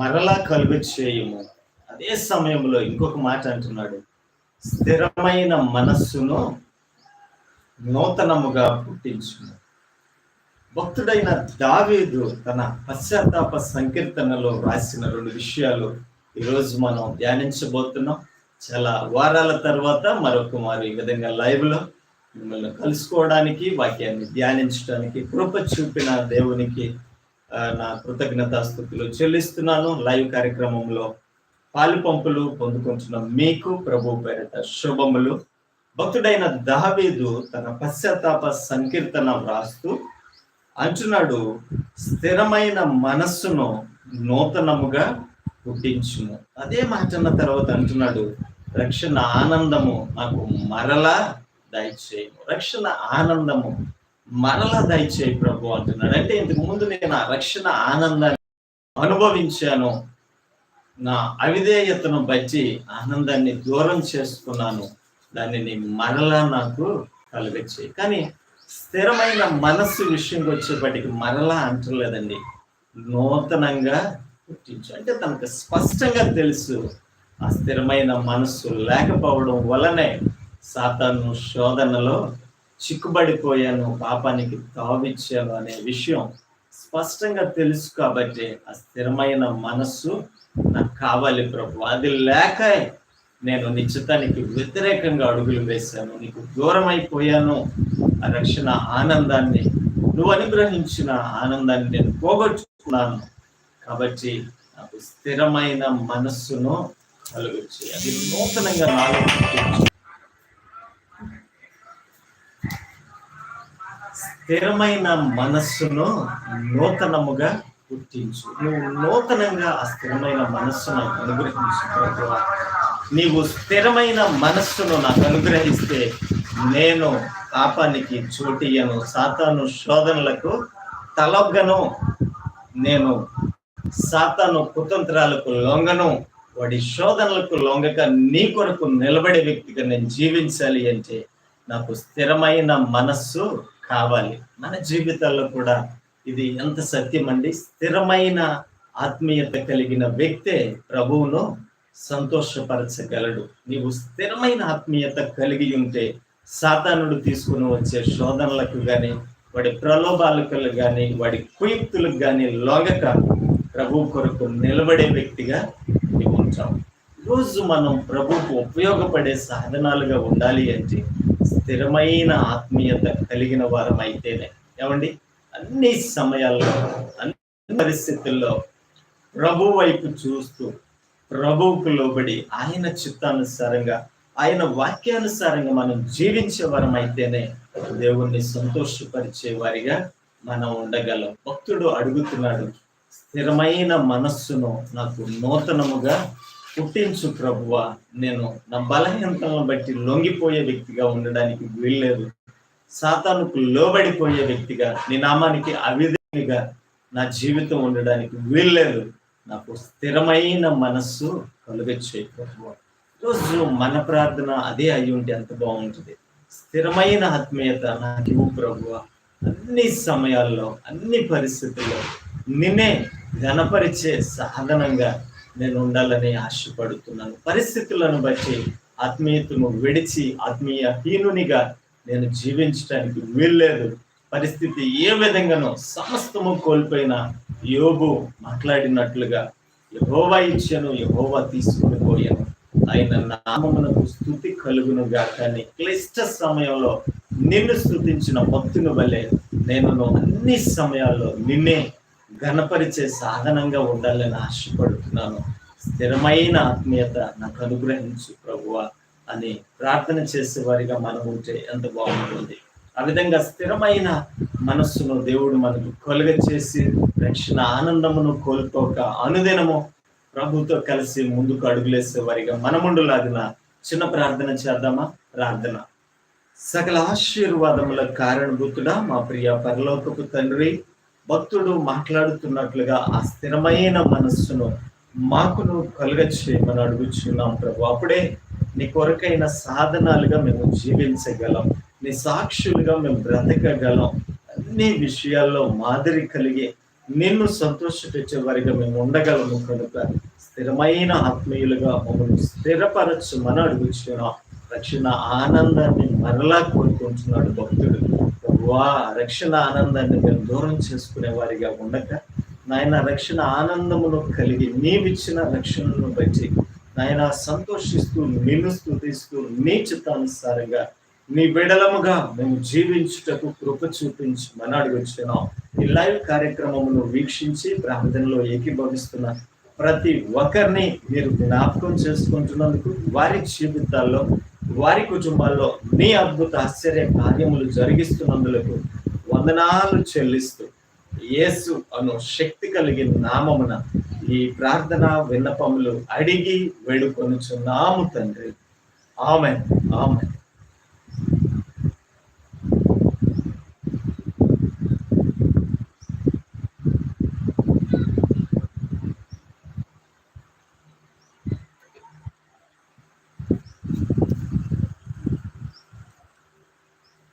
మరలా కలుగు చేయము అదే సమయంలో ఇంకొక మాట అంటున్నాడు. స్థిరమైన మనస్సును నూతనముగా పుట్టించును భక్తుడైన దావేదు తన పశ్చాత్తాప సంకీర్తనలో రాసిన రెండు విషయాలు ఈరోజు మనం ధ్యానించబోతున్నాం. చాలా వారాల తర్వాత మరొక మారు ఈ విధంగా లైవ్లో మిమ్మల్ని కలుసుకోవడానికి వాక్యాన్ని ధ్యానించడానికి కృప చూపిన దేవునికి నా కృతజ్ఞతాస్థుతులు చెల్లిస్తున్నాను. లైవ్ కార్యక్రమంలో పాలు పంపులు పొందుకుంటున్న మీకు ప్రభు పేరిట శుభములు. భక్తుడైన దావీదు తన పశ్చాత్తాప సంకీర్తన వ్రాస్తూ అంటున్నాడు స్థిరమైన మనస్సును నూతనముగా పుట్టించును. అదే మాటన్న తర్వాత అంటున్నాడు రక్షణ ఆనందము నాకు మరలా దయచేయము. రక్షణ ఆనందము మరలా దయచేయి ప్రభు అంటున్నాడు. అంటే ఇంతకు ముందు నేను ఆ రక్షణ ఆనందాన్ని అనుభవించాను. నా అవిధేయతను బట్టి ఆనందాన్ని దూరం చేసుకున్నాను. దానిని మరలా నాకు కలుగచ్చాయి కానీ స్థిరమైన మనస్సు విషయంకి వచ్చేప్పటికి మరలా అంటలేదండి. నూతనంగా పుట్టించు. అంటే తనకు స్పష్టంగా తెలుసు ఆ స్థిరమైన మనస్సు లేకపోవడం వలనే సాతాను శోధనలో చిక్కుబడిపోయాను పాపానికి తావిచ్చాను అనే విషయం స్పష్టంగా తెలుసు కాబట్టి ఆ స్థిరమైన మనస్సు నాకు కావాలి ప్రభు. అది లేక నేను నిశ్చితానికి వ్యతిరేకంగా అడుగులు వేశాను. నీకు దూరం అయిపోయాను ఆ రక్షణ ఆనందాన్ని నువ్వు అనుగ్రహించిన ఆనందాన్ని నేను పోగొట్టుకున్నాను. కాబట్టి నాకు స్థిరమైన మనస్సును కలుగొచ్చి అది నూతనంగా నాలో స్థిరమైన మనస్సును నూతనముగా గుర్తించు. నువ్వు నూతనంగా ఆ స్థిరమైన మనస్సును అనుగ్రహించు. నీవు స్థిరమైన మనస్సును నాకు అనుగ్రహిస్తే నేను పాపానికి చోటియను సాతాను శోధనలకు తలొగ్గను. నేను సాతాను కుతంత్రాలకు లొంగను. వాడి శోధనలకు లొంగక నీ కొరకు నిలబడే వ్యక్తిగా నేను జీవించాలి అంటే నాకు స్థిరమైన మనస్సు కావాలి. మన జీవితాల్లో కూడా ఇది ఎంత సత్యం అండి స్థిరమైన ఆత్మీయత కలిగిన వ్యక్తే ప్రభువును సంతోషపరచగలడు. నీవు స్థిరమైన ఆత్మీయత కలిగి ఉంటే సాతానుడు తీసుకుని వచ్చే శోధనలకు కానీ వాడి ప్రలోభాలకు కానీ వాడి కుయుక్తులకు కానీ లోగక ప్రభు కొరకు నిలబడే వ్యక్తిగా నీవు ఉంటావు. రోజు మనం ప్రభుకు ఉపయోగపడే సాధనాలుగా ఉండాలి అంటే స్థిరమైన ఆత్మీయత కలిగిన వారం అయితేనే ఏమండి? అన్ని సమయాల్లో అన్ని పరిస్థితుల్లో ప్రభు వైపు చూస్తూ ప్రభువుకు లోబడి ఆయన చిత్తానుసారంగా ఆయన వాక్యానుసారంగా మనం జీవించే వరం అయితేనే దేవుణ్ణి సంతోషపరిచే వారిగా మనం ఉండగలం. భక్తుడు అడుగుతున్నాడు స్థిరమైన మనస్సును నాకు నూతనముగా పుట్టించు ప్రభువ నేను నా బలహీనతలను బట్టి లొంగిపోయే వ్యక్తిగా ఉండడానికి వీల్లేదు. సాతానుకు లోబడిపోయే వ్యక్తిగా నీ నామానికి అవిధేయునిగా నా జీవితం ఉండడానికి వీల్లేదు. నాకు స్థిరమైన మనస్సు కలుగచ్చే ప్రభువ. రోజు మన ప్రార్థన అదే అయి ఉంటే ఎంత బాగుంటుంది. స్థిరమైన ఆత్మీయత నాకు ఇవ్వు అన్ని సమయాల్లో అన్ని పరిస్థితుల్లో నిన్నే ఘనపరిచే సాధనంగా నేను ఉండాలని ఆశపడుతున్నాను. పరిస్థితులను బట్టి ఆత్మీయతను విడిచి ఆత్మీయ హీనునిగా నేను జీవించడానికి వీల్లేదు. పరిస్థితి ఏ విధంగానో సమస్తము కోల్పోయిన యోగు మాట్లాడినట్లుగా యహోవా ఇచ్చాను యహోవా తీసుకుని పోయాను. ఆయన నామమునకు స్థుతి కలుగును గాక. క్లిష్ట సమయంలో నిన్ను స్థుతించిన భక్తుని వల్లే నేను అన్ని సమయాల్లో నిన్నే ఘనపరిచే సాధనంగా ఉండాలని ఆశపడుతున్నాను. స్థిరమైన ఆత్మీయత నాకు అనుగ్రహించు ప్రభువా అని ప్రార్థన చేసే వారిగా మనం ఉంటే ఎంత బాగుంటుంది. ఆ విధంగా స్థిరమైన మనస్సును దేవుడు మనకు కొలుగ చేసి రక్షణ ఆనందమును కోల్పోక అనుదినము ప్రభుతో కలిసి ముందుకు అడుగులేసే వారిగా మనముండులాగిన చిన్న ప్రార్థన చేద్దామా? ప్రార్థన. సకల ఆశీర్వాదముల కారణభూతుడా మా ప్రియ పరలోకపు తండ్రి భక్తుడు మాట్లాడుతున్నట్లుగా ఆ స్థిరమైన మనస్సును మాకు నువ్వు చేయమని అడుగుచున్నాం ప్రభు. అప్పుడే నీ కొరకైన సాధనాలుగా మేము జీవించగలం. నీ సాక్షులుగా మేము బ్రతకగలం. అన్ని విషయాల్లో మాదిరి కలిగి నిన్ను సంతోషపెట్టే వారిగా మేము ఉండగలము కనుక స్థిరమైన ఆత్మీయులుగా మమ్మల్ని స్థిరపరచు మన అడుగుచున్నాం. రక్షణ ఆనందాన్ని మరలా కోరుకుంటున్నాడు భక్తుడు. వా రక్షణ ఆనందాన్ని మేము దూరం చేసుకునే వారిగా ఉండక నాయన రక్షణ ఆనందమును కలిగి నీవిచ్చిన రక్షణను బట్టి నాయన సంతోషిస్తూ నిన్ను స్థుతిస్తూ నీ చిత్తానుసారంగా నీ బిడలముగా మేము జీవించుటకు కృప చూపించి మన వచ్చినాం ఈ లైవ్ కార్యక్రమమును వీక్షించి ప్రార్థనలో ఏకీభవిస్తున్న ప్రతి ఒక్కరిని మీరు జ్ఞాపకం చేసుకుంటున్నందుకు వారి జీవితాల్లో వారి కుటుంబాల్లో నీ అద్భుత ఆశ్చర్య కార్యములు జరిగిస్తున్నందులకు వందనాలు చెల్లిస్తూ యేసు అను శక్తి కలిగిన నామమున ఈ ప్రార్థన విన్నపములు అడిగి వేడుకొనుచున్నాము తండ్రి. ఆమె ఆమె